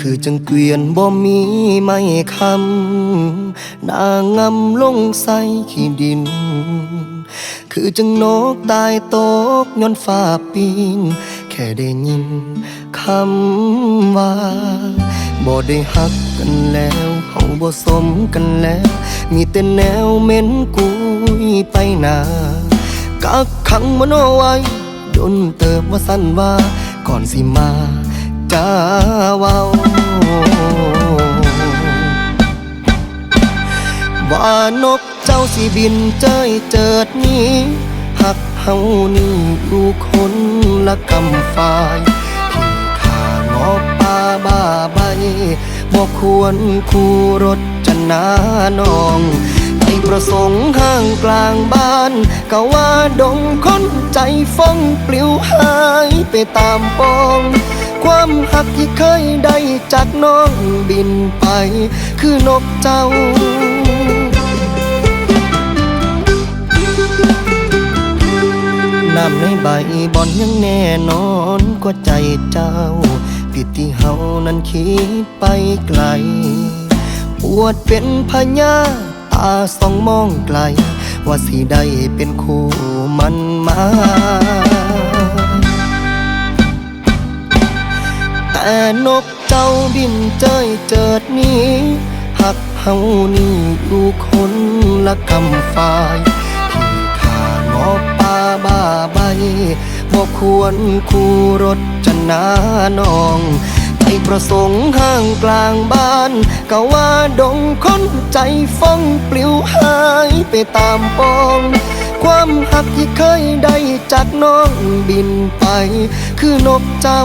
คือจังเกวียนบ่มีไม่คำนางงำลงใส่ขี้ดิน คือจังนกตายตกย้อนฟ้าปีนแค่ได้ยินคำว่าบ่ได้หักกันแล้วเฮาบ่สมกันแล้ว มีแต่แนวเหม็นกุยไปหนากักขังมันเอาไว้ดนเติบว่าสั้นว่า ก่อนสิมาจ้าเว้าานกเจ้าสิบินเจ้ยเจิดนี้หักเฮานี่อยู่คนละกำฝ่ายที่ขางอป่าบ้าใบบ่ควรคู่รถจนาน้องไปประสงค์ห้างกลางบ้านก็ว่าดงคนใจฟ้องปลิวหายไปตามปองความหักที่เคยได้จากน้องบินไป คือนกเจ้า น้ำในใบบอนยังแน่นอนกว่าใจเจ้า ผิดที่เฮานั้นคิดไปไกล ปวดเป็นพญาตาสองมองไกล ว่าสิได้เป็นคู่มันมาแต่นกเจ้าบินเจยเจิดนี้หักเฮานี่อยู่คนละกำฝ่ายที่ขางอก บ่ควรคู่รถจะนาน้องใจประสงค์ห้างกลางบ้านก็ว่าดงคนใจฟ้องปลิวหายไปตามปองความหักที่เคยได้จากน้องบินไป คือนกเจ้า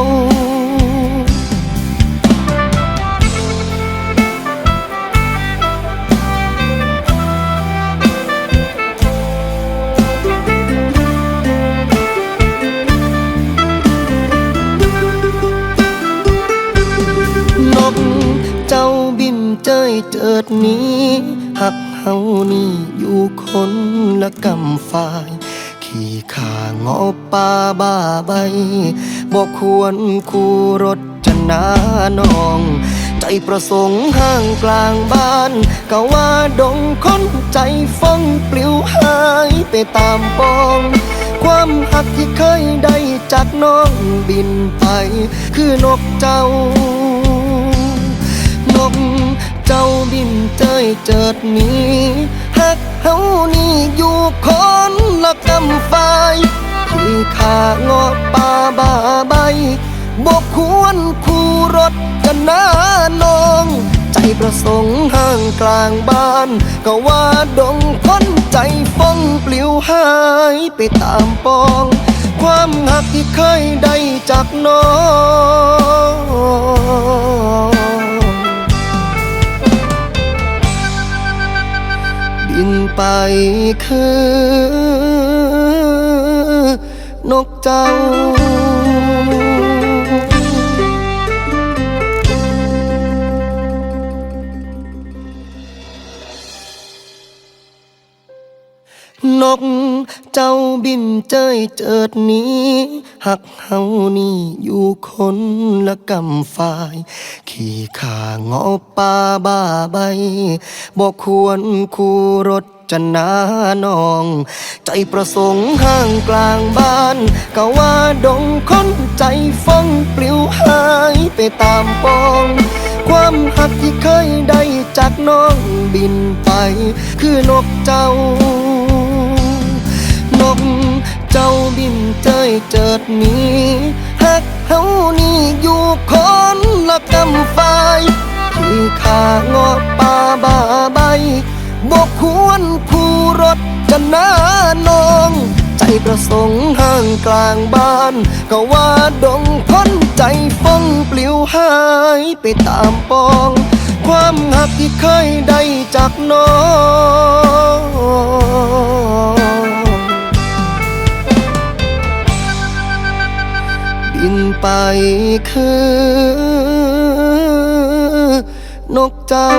เจิดนี้หักเฮานี่อยู่คนละกำฝ่าย ขี่ขางอป่าบ้าใบบอกควรคู่รถจะนาน้อง ใจประสงค์ห้างกลางบ้านก็ว่าดงคนใจฟ้องปลิวหายไปตามปองความหักที่เคยได้จากน้องบินไป คือนกเจ้านก เจ้าบินเจยเจิดหนี้หักเฮานี่อยู่คนละกำฝ่ายที่ขางอป่าบาใบบกควรคู่รถกันนาน้อง ใจประสงค์ห้างกลางบ้าน ก็ว่าดงคนใจฟ้องปลิวหายไปตามปอง ความหักที่เคยได้จากน้อง บินไปคือนกเจ้า เจ้าบินเจยเจิดหนี้ หักเฮานี่อยู่คนละกำฝ่าย ขี่ขางอป่าบ้าใบบอกควรคู่รถจะนาน้อง ใจประสงค์ห้างกลางบ้านก็ว่าดงคนใจฟ้องปลิวหายไปตามปอง ความหักที่เคยได้จากน้องบินไป คือนกเจ้า เจ้าบินเจยเจิดหนี้หักเฮานี่อยู่คนละกำฝ่ายที่ขางอป่าบาใบบอกควรคู่รถจะนาน้อง ใจประสงค์ห้างกลางบ้าน ก็ว่าดงพ้นใจฟ้องปลิวหายไปตามปอง ความหักที่เคยได้จากน้อง ไปคือ นกเจ้า